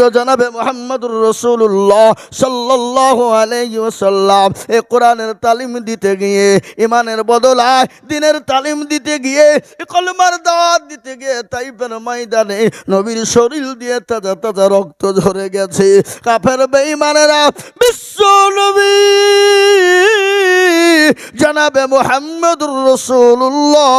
তো জানাবে মোহাম্মদুর রসুল্লাহ সাল্লাহ আলাইসাল্লাম এ কোরআনের তালিম দিতে গিয়ে ইমানের বদলায়, দিনের তালিম দিতে গিয়ে কলমার দাওয়াত দিতে গিয়ে তাইপের ময়দানে নবীর শরীর দিয়ে তাজা তাজা রক্ত ঝরে গেছে। কাফের বেঈমানেরা, বিশ্ব নবী! জানাবে মোহাম্মদুর রসুল্লাহ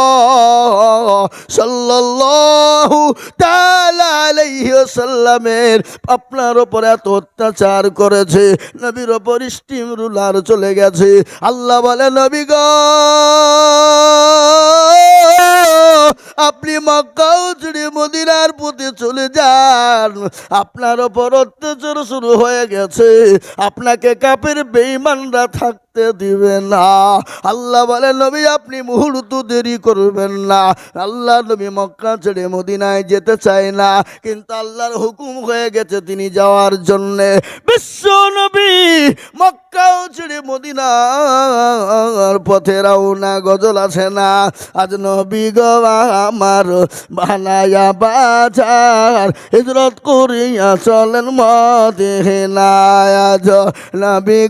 সাল্লাল্লাহু তাআলা আলাইহি ওয়াসাল্লামের আপনার ওপর এত অত্যাচার করেছে, নবীর ওপর স্টিম রুলার চলে গেছে। আল্লাহ বলে, নবী গো! আপনি মক্কাও ছেড়ে মদিনার পথে চলে যান। আপনার ওপর অত্যাচার শুরু হয়ে গেছে। আপনাকে কাপের বেঈমানরা থাকতে দিবে না। আল্লাহ বলে নবী, আপনি মুহূর্ত দেরি করবেন না। আল্লাহ নবী মক্কা ছেড়ে মদিনায় যেতে চায় না। কিন্তু আল্লাহর হুকুম হয়ে গেছে তিনি যাওয়ার জন্যে। বিশ্ব নবী মক্কাও ছেড়ে মদিনার পথে রওনা, গজল আছে না। আজ নবী গো আমার বানায়া বাজার। হিজরত করিয়া চলেন মতে আজ নবী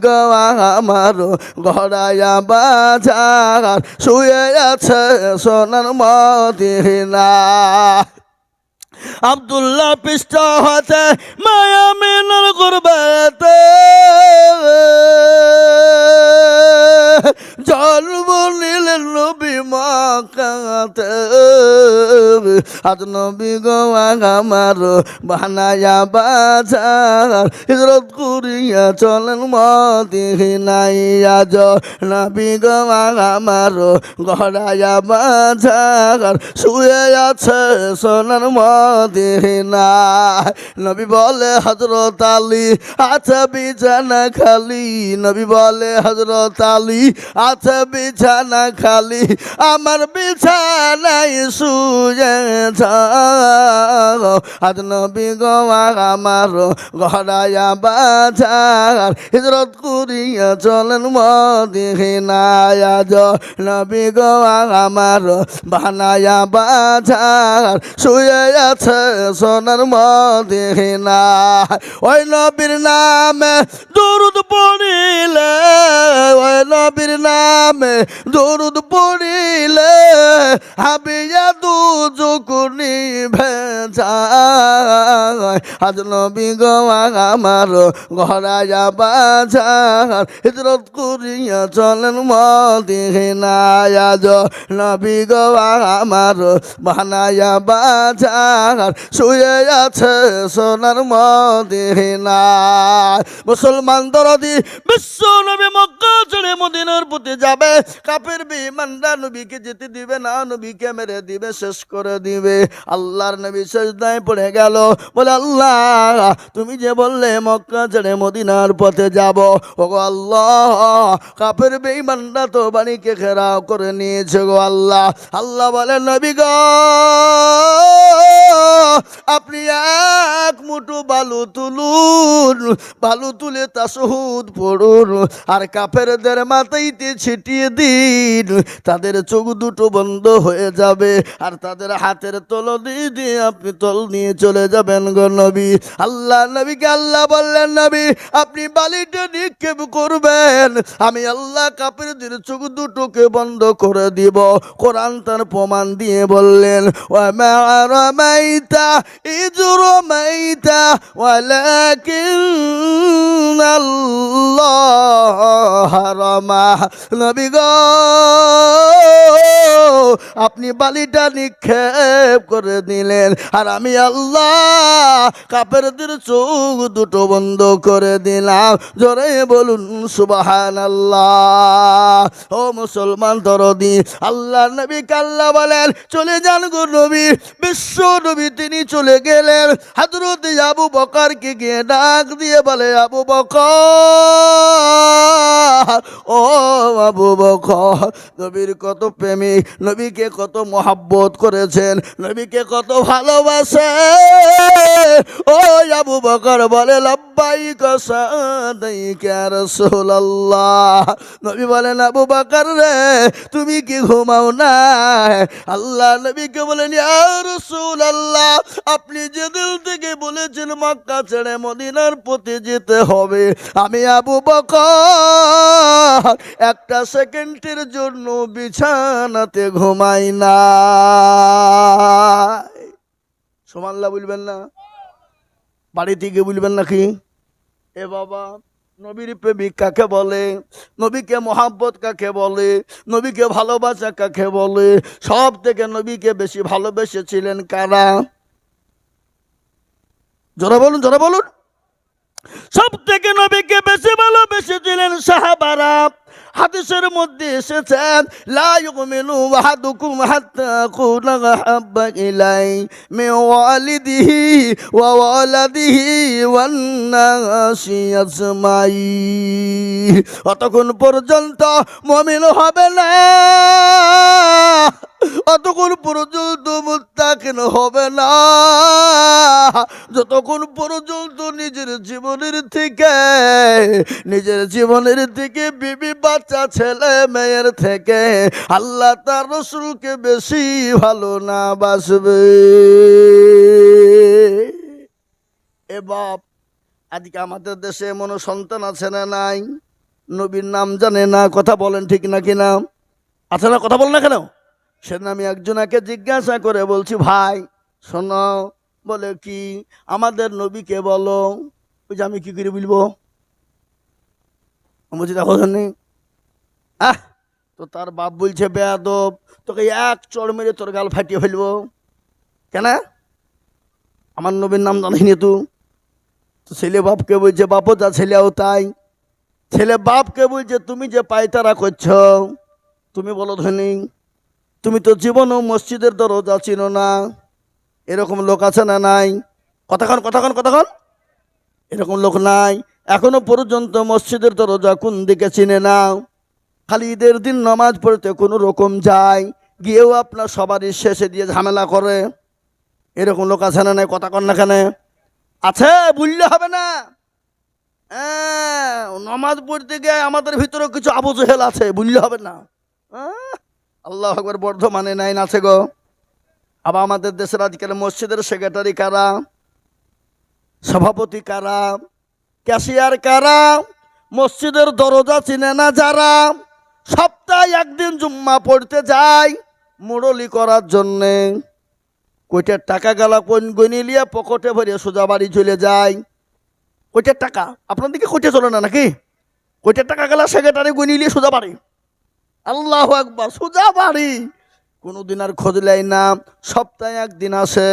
আমার গড়ায়া বাজার। শুয়ে আছে সোনার মতে না আবদুল্লাহ পৃষ্ঠ হতে মায়া মেনার করবেতে জন্ম নিলেন নবী মাকাতে। আজ নবী গোয়া আমার বানায়া বাজার। হিজরত করিয়া চলেন মদিনাই আজ নবী গোয়া আমার গড়ায়া বাজার। শুয়ে আছে সোনার মদিনা নবী বলে হজরত আলী আছে বিছানা খালি। নবী বলে হজরত আলী আছে বিছানা খালি, আমার বিছানায় শুয়ে আজ নবী গোয়া আমার গড়ায়া বাজার হিজরত করিয়া চলেন মদিনায়। আজ নবী গোয়া আমার বানায়া বাজার শুয়ে আছে সোনার মদিনা ওই নবীর নামে দরুদ পড়িলে, ওই নবীর নামে দরুদ পড়িলে হাবিয়া দু জুকুনি ভেজায় আজ নবী গোয়া আমার ঘরায়া বাজার। হিজরত করিয়া চলেন মদিনা আজ নবী গোয়া আমার বানায়া বাজার। শুয়ে আছে সোনার মদিনা মুসলমান দরদি বিশ্ব নবী মক্কা ছেড়ে মদিনার প্রতি যাবে। কাপের বিমানরা নবীকে যেতে দিবে না, নবীকে মেরে দিবে, শেষ করে দিবে। আল্লাহর নবী শেষদায় পড়ে গেল। বলে, আল্লাহ, তুমি যে বললে মক্কা ছেড়ে মদিনার পথে যাব ও গো আল্লাহ কাপের বেঈমানরা তো বাড়িকে ঘেরাও করে নিয়েছে গো আল্লাহ। আল্লাহ বলে, নবী গো, আপনি এক মুঠো বালু তুলুন, বালু তুলে তাসহুদ পড়ুন, আর কাফেরদের মাথাইতে ছিটিয়ে দিন, তাদের চোখ দুটো বন্ধ হয়ে যাবে, আর তাদের হাতের তল দিয়ে আপনি তল নিয়ে চলে যাবেন গো নবী। আল্লাহ নবীকে আল্লাহ বললেন, নবী, আপনি বালিটা নিক্ষেপ করবেন। আমি আল্লাহ কাপেরদের চোখ দুটোকে বন্ধ করে দিব। কোরআন তার প্রমাণ দিয়ে বললেন ওয়ালাকিন আল্লাহ রমা। নবী গো। আপনি বালিটা নিক্ষেপ করে দিলেন আর আমি আল্লাহ কাপেরদের চোখ দুটো বন্ধ করে দিলাম। জোরে বলুন সুবাহান আল্লাহ ও মুসলমান দরদি আল্লাহ নবী কাল্লা বলেন, চলে যান গো নবী, বিশ্ব নবী তিনি চলে গেলেন। হাজরত আবু বকারকে গিয়ে ডাক দিয়ে বলে, আবু বকর, ও আবু বকর। নবীর কত প্রেমিক নবীকে কত মহাব্বত করেছেন, নবীকে কত ভালোবাসে ও আবু বকর বলে লব্বাই কসাদাই রাসূলুল্লাহ। নবী বলেন, আবু বকর রে, তুমি কি ঘুমাও না? আল্লাহ নবীকে বলেন, ইয়া আপনি যে দিল থেকে বলেছেন মক্কা ছেড়ে মদিনার প্রতি যেতে হবে, আমি আবু বকর। একটা সেকেন্ডের জন্য বিছানাতে ঘুমাই না। সোমাল্লা বলবেন না। বাড়ি থেকে বলবেন নাকি এ বাবা, নবীর প্রেমিক কাকে বলে? নবীকে মহাব্বত কাকে বলে? নবীকে ভালোবাসা কাকে বলে? সব থেকে নবীকে বেশি ভালোবেসেছিলেন কারা? জোরা বলুন জোরা বলুন। সব থেকে নবীকে বেশি ভালোবেসেছিলেন সাহাবারা। হাদিসের মধ্যে এসেছেন, লা ইউমিনু আহাদুকুম হাত্তা কুনা হাব্বা ইলাই মে ওয়ালিদিহি ওয়া ওয়ালাদিহি ওয়ান নাসি আজমাই অতক্ষণ পর্যন্ত মুমিন হবে না। অতক্ষণ পর্যন্ত মুত্তাকিন হবে না। যতক্ষণ পর্যন্ত নিজের জীবনের থেকে, নিজের জীবনের থেকে বিবি বাচ্চা, ছেলে, মেয়ের থেকে আল্লাহ তার রসুলকে বেশি ভালো না বাসবে। এ বাপ, আজকে আমাদের দেশে এমন সন্তান আছে না নাই? নবীর নাম জানে না, কথা বলেন ঠিক না কি নাম আছে না, কথা বলেন না কেন? সেদিন আমি একজনাকে জিজ্ঞাসা করে বলছি, ভাই, শোনো, বলে কি আমাদের নবীকে বলো? ওই যে আমি কি করে বলব? বলছি, দেখো শুনি, আহ, তো তার বাপ বলছে, বেয়াদব, তোকে এক চড় মেরে তোর গাল ফাটিয়ে ফেলব। কেন? আমার নবীর নাম জানিনি তু। তো ছেলে বাপকে বলছে, বাপও যা ছেলেও তাই। ছেলে বাপকে বলছে, তুমি যে পায়তারা করছ, তুমি বলো ধনী তুমি তো জীবনও মসজিদের দরজা চিনো না। এরকম লোক আছে না নাই? কথাক্ষণ কথাক্ষণ কথাক্ষণ এরকম লোক নাই। এখনও পর্যন্ত মসজিদের দরজা কোন দিকে চিনে না। খালি ঈদের দিন নামাজ পড়তে কোনো রকম যায়। গিয়েও আপনার সবারই শেষে দিয়ে ঝামেলা করে। এরকম লোক আছে না নাই? কথা কন না আছে, বললে হবে না। হ্যাঁ নামাজ পড়তে গিয়ে আমাদের ভিতরে কিছু আবু জহেল আছে, বললে হবে না। আল্লাহ আকবর বর্ধমানে নাই আছে গো। আবার আমাদের দেশের আজকাল মসজিদের সেক্রেটারি কারা? সভাপতি কারা? ক্যাশিয়ার কারা? মসজিদের দরজা চিনে না যারা? সপ্তাহে একদিন জুম্মা পড়তে যায় মুরলি করার জন্যে। কইটার টাকা গালা কোন গনি লিয়া পকেটে ভরে সোজা বাড়ি চলে যায়। কইটার টাকা? আপনার দিকে কইটে চলে না নাকি? কইটার টাকা গেলা সেক্রেটারি গনি লিয়ে সোজা বাড়ি? আল্লাহ একবার সোজা বাড়ি। কোনোদিন আর খোঁজ লাই না, সপ্তাহে একদিন আসে।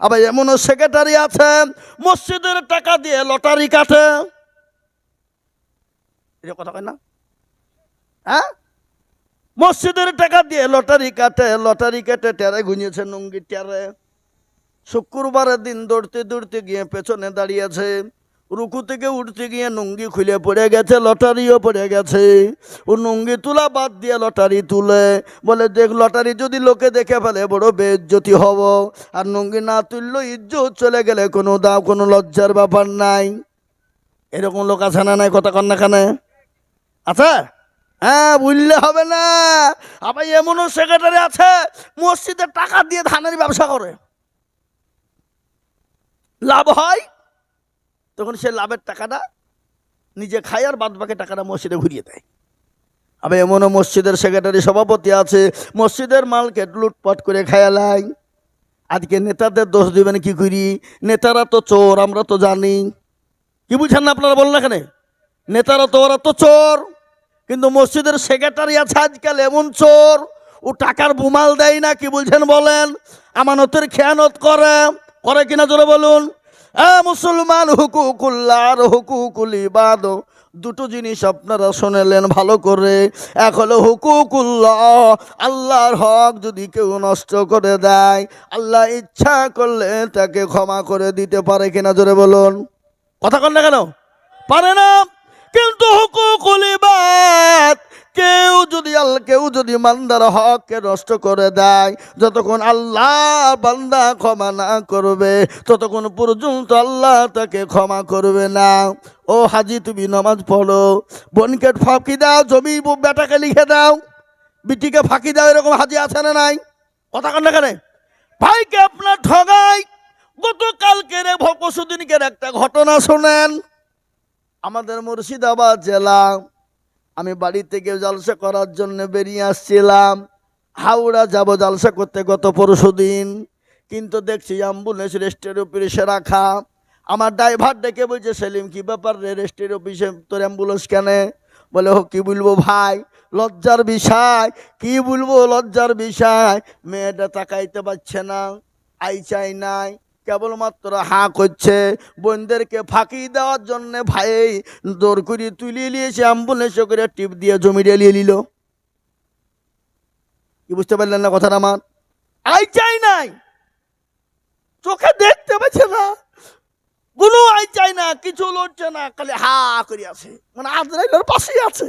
আবার এমনও সেক্রেটারি আছে, মসজিদের টাকা দিয়ে লটারি কাটে। এটা কথা কয় না? হ্যাঁ? মসজিদের টাকা দিয়ে লটারি কাটে লটারি কেটে টেরে গুনিয়েছে নুঙ্গি টেরে। শুক্রবারের দিন দৌড়তে দৌড়তে গিয়ে পেছনে দাঁড়িয়েছে রুকু থেকে উঠতে গিয়ে নুঙ্গি খুলে পড়ে গেছে, লটারিও পড়ে গেছে। ও নুঙ্গি তোলা বাদ দিয়ে লটারি তুলে, বলে, দেখ, লটারি যদি লোকে দেখে ফেলে, বড় বেজ্জতি হব। আর নুঙ্গি না তুললো ইজ্জত চলে গেলে কোনো দাও, কোনো লজ্জার ব্যাপার নাই। এরকম লোক আছে না নাই কথা কন না আছে? হ্যাঁ বুঝলে হবে না। আবার এমনও সেক্রেটারি আছে, মসজিদে টাকা দিয়ে ধানের ব্যবসা করে। লাভ হয়? তখন সে লাভের টাকাটা নিজে খায় আর বাদ বাকি টাকাটা মসজিদে ঘুরিয়ে দেয়। আবার এমনও মসজিদের সেক্রেটারি সভাপতি আছে, মসজিদের মালকে লুটপাট করে খায়ালাই আজকে নেতাদের দোষ দিবেন কি করি? নেতারা তো চোর, আমরা তো জানি। কি বুঝছেন না আপনারা বলেন এখানে? নেতারা তো, ওরা তো চোর। কিন্তু মসজিদের সেক্রেটারি আছে আজকাল এমন চোর, ও টাকার বুমাল দেয় না, কি বলছেন বলেন? আমানতের খেয়ানত করে। করে কিনা জোরে বলুন? মুসলমান হুকুকুল্লাহ আর হুকুকুল ইবাদ দুটো জিনিস আপনারা শুনেলেন ভালো করে। এক হলো হুকুকুল্লাহ, আল্লাহর হক যদি কেউ নষ্ট করে দেয়, আল্লাহ ইচ্ছা করলে তাকে ক্ষমা করে দিতে পারে কিনা জোরে বলুন। কথা কন না কেন? পারে না। কিন্তু হুকুকুল ইবাদ কেউ যদি আল্লাহ, কেউ যদি মান্দার হককে নষ্ট করে দেয়, যতক্ষণ আল্লাহ বান্দা ক্ষমা না করবে, ততক্ষণ পর্যন্ত আল্লাহ তাকে ক্ষমা করবে না। ও হাজি, তুমি নামাজ পড়ো, বোনকে ফাঁকি দাও, জমি বেটাকে লিখে দাও, বিটিকে ফাঁকি দাও, এরকম হাজি আছে না নাই? কথা কান্না কেন? ভাইকে আপনার ঠগাই। গতকালকের পরশু দিনকের একটা ঘটনা শোনেন। আমাদের মুর্শিদাবাদ জেলা আমি বাড়ি থেকে জালসা করার জন্য বেরিয়ে আসছিলাম। হাওড়া যাব জালসা করতে গত পরশু দিন। কিন্তু দেখছি অ্যাম্বুলেন্স রেস্টের উপরে অফিসে রাখা আমার ড্রাইভার ডেকে বলছে, সেলিম, কি ব্যাপার রে রেস্টের অফিসে তোর অ্যাম্বুলেন্স কেন? বলে হো কি বলব ভাই, লজ্জার বিষয়। কি বলব লজ্জার বিষয়? মেয়েটা তাকাইতে পারছে না, আই চাই নাই। কেবলমাত্র হা করছে বোনদেরকে ফাঁকি দেওয়ার জন্য ভাই, দৌড় করে তুলিয়ে নিয়েছে, অ্যাম্বুলেন্সে করে টিপ দিয়ে জমি ডেলিয়ে নিল। কি বুঝতে পারলেন না কথাটা আমার? আই চাই নাই। চোখে দেখতে পাচ্ছে না। কোনো আই চাই না, কিছু লড়ছে না, খালি হা করে আছে। মানে আজরাইলের পাশেই আছে।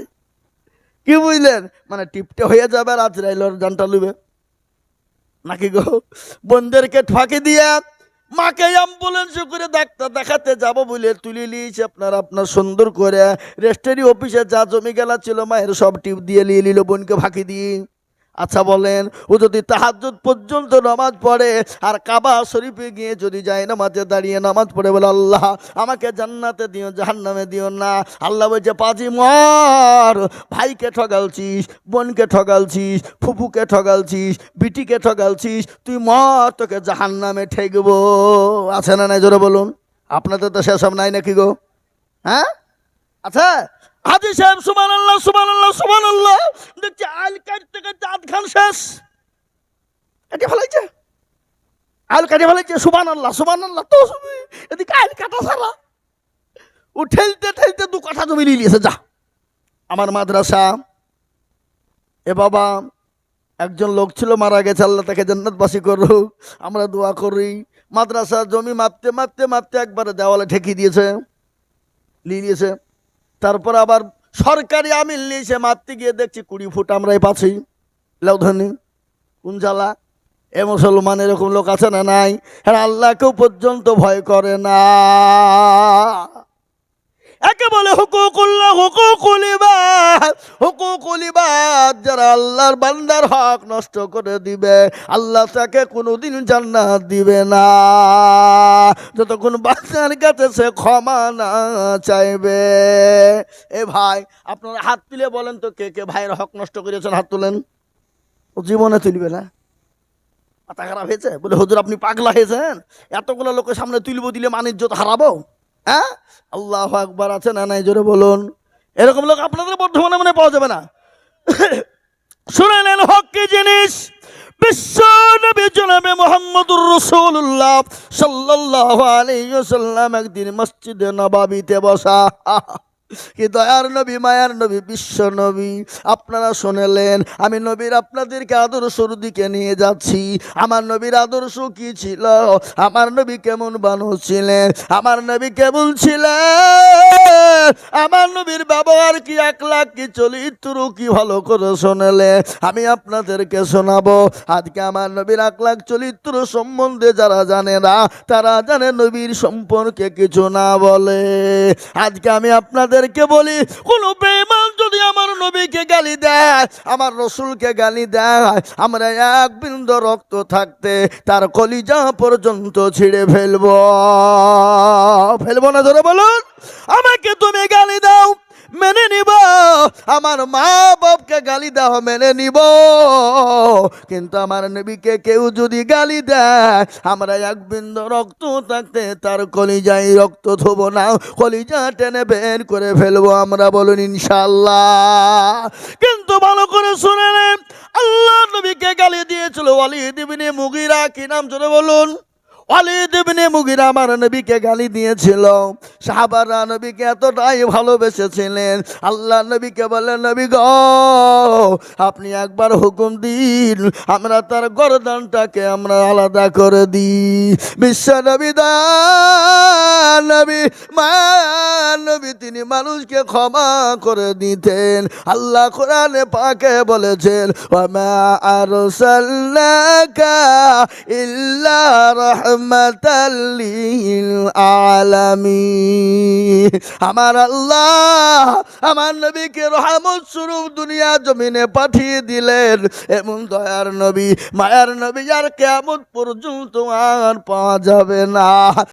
কি বুঝলেন? মানে টিপটে হয়ে যাবে আর আজরাইলের জানটা লুবে। নাকি গো? বোনদেরকে ফাঁকি দিয়ে মাকে অ্যাম্বুলেন্সে করে ডাক্তার দেখাতে যাব বলে তুলে নিয়েছে আপনার আপনার সুন্দর করে। রেস্টারি অফিসে যা জমি গেলা ছিল, মায়ের সব টিপ দিয়ে নিয়ে নিল বোনকে ফাঁকি দিয়ে। আচ্ছা বলেন, ও যদি তাহাজ্জুদ পর্যন্ত নামাজ পড়ে, আর কাবা শরীফে গিয়ে যদি যায় নামাজে দাঁড়িয়ে নামাজ পড়ে, বলে আল্লাহ, আমাকে জান্নাতে দিও, জাহান্নামে দিও না। আল্লাহ বলছে, পাজি মর, ভাইকে ঠগালছিস, বোনকে ঠগালছিস, ফুফুকে ঠগালছিস, বিটিকে ঠগালছিস, তুই মর, তোকে জাহান্নামে ঠেকবো। আছে না নাই? জোরে বলুন। আপনাদের তো সেসব নাই নাকি গো? হ্যাঁ? আচ্ছা হাজি সাহেব সুমান আল্লাহ সুমান আল্লাহ সুমান আল্লাহ দেখছি আল কাটতে কাটতে আধ খান শেষ। কাটে ফেলাইছে আল কাটে ফেলাইছে সুমান আল্লাহ সুমান আল্লাহ তো এদিকে আল কাটা সারা ও ঠেলতে ঠেলতে দু কাঠা জমি নিয়ে নিয়েছে, যা। আমার মাদ্রাসা, এ বাবা, একজন লোক ছিল, মারা গেছে, আল্লাহ তাকে জান্নাতবাসী করুক। আমরা দোয়া করি। মাদ্রাসা জমি মাপতে মাপতে মাপতে একবারে দেওয়ালে ঠেকিয়ে দিয়েছে। নিয়ে নিয়েছে। তারপর আবার সরকারি আমিল নিয়েছে মারতে গিয়ে দেখছি কুড়ি ফুট আমরাই পাচ্ছি লাউধনি কোন জ্বালা? এ মুসলমান এরকম লোক আছে না নাই? হ্যাঁ আল্লাহকেও পর্যন্ত ভয় করে না। একে বলে হুকুকুল্লাহ হুকুকুল ইবাদ হুকুকুল ইবাদ যারা আল্লাহর বান্দার হক নষ্ট করে দিবে। আল্লাহ তাকে কোনোদিন জান্নাত দিবে না। যতক্ষণ বাচ্চার কাছে সে ক্ষমা না চাইবে। এ ভাই, আপনারা হাত তুলে বলেন তো কে কে ভাইয়ের হক নষ্ট করেছেন, হাত তুলেন। ও জীবনে তুলবে না। মাথা খারাপ হয়েছে? বলে, হুজুর, আপনি পাগলা হয়েছেন। এতগুলো লোকের সামনে তুলবো দিলে মানিজ্যত হারাবো? হ্যাঁ? আল্লাহ আকবার আছে না নাই? জোরে বলুন। এরকম লোক আপনাদের বর্ধমানে মনে পাওয়া যাবে না। শুনে নেন হক কি জিনিস। বিশ্ব নবী জনাবে মোহাম্মদুর রসুল্লাহ সাল্লাহ আলী সাল্লাম একদিন মসজিদে নবাবিতে বসা। কি দয়ার নবী, মায়ার নবী, বিশ্ব নবী, আপনারা শুনেলেন, আমি নবীর আপনাদেরকে আদর্শর দিকে নিয়ে যাচ্ছি। আমার নবীর আদর্শ কি ছিল? আমার নবী কেমন বানু ছিলেন? আমার নবী কেমন ছিলেন? আমার নবীর ব্যবহার কি এক লাখ কি, চরিত্র কি, ভালো করে শোনালে আমি আপনাদেরকে শোনাবো। আজকে আমার নবীর এক লাখ চরিত্র সম্বন্ধে যারা জানে না, তারা জানে নবীর সম্পর্কে কিছু না বলে। আজকে আমি আপনাদেরকে বলি, কোন বেমান যদি আমার নবীকে গালি দেয়, আমার রসুলকে গালি দেয়, আমরা এক বিন্দু রক্ত থাকতে তার কলিজা পর্যন্ত ছিঁড়ে ফেলব। ফেলব না ধরে বলুন, আমাকে তুমি গালি দাও। মেনে নিব। আমার মা বাপকে গালি দাও, মেনে নিব। কিন্তু আমার নবীকে কেউ যদি গালি দেয়, আমরা এক বিন্দু রক্ত থাকতে তার কলিজায় রক্ত ধোবো না। কলিজা টেনে বের করে ফেলব আমরা বলুন ইনশাল্লাহ কিন্তু ভালো করে শুনে নেন, আল্লাহ নবীকে গালি দিয়েছিল। ওয়ালি দিবিনে মুগিরা কি নাম চলে বলুন? অলিদ ইবনে মুগিরা আমার নবীকে গালি দিয়েছিল। সাহাবারা নবীকে এতটাই ভালোবেসেছিলেন। আল্লাহ নবীকে বলেন নবী গ, আপনি একবার হুকুম দিন, আমরা তার গরদানটাকে আমরা আলাদা করে দিই। বিশ্ব নবী দা, নবী মায়ার নবী, তিনি মানুষকে ক্ষমা করে দিতেন। আল্লাহ কোরআনে পাকে বলেছেন, ওমা আরসালনাকা আমার আল্লাহ আমার নবীকে রহমত স্বরূপ দুনিয়া জমিনে পাঠিয়ে দিলেন। এমন দয়ার নবী, মায়ার নবী আর কেমন পর্যন্ত আর পাওয়া যাবে না।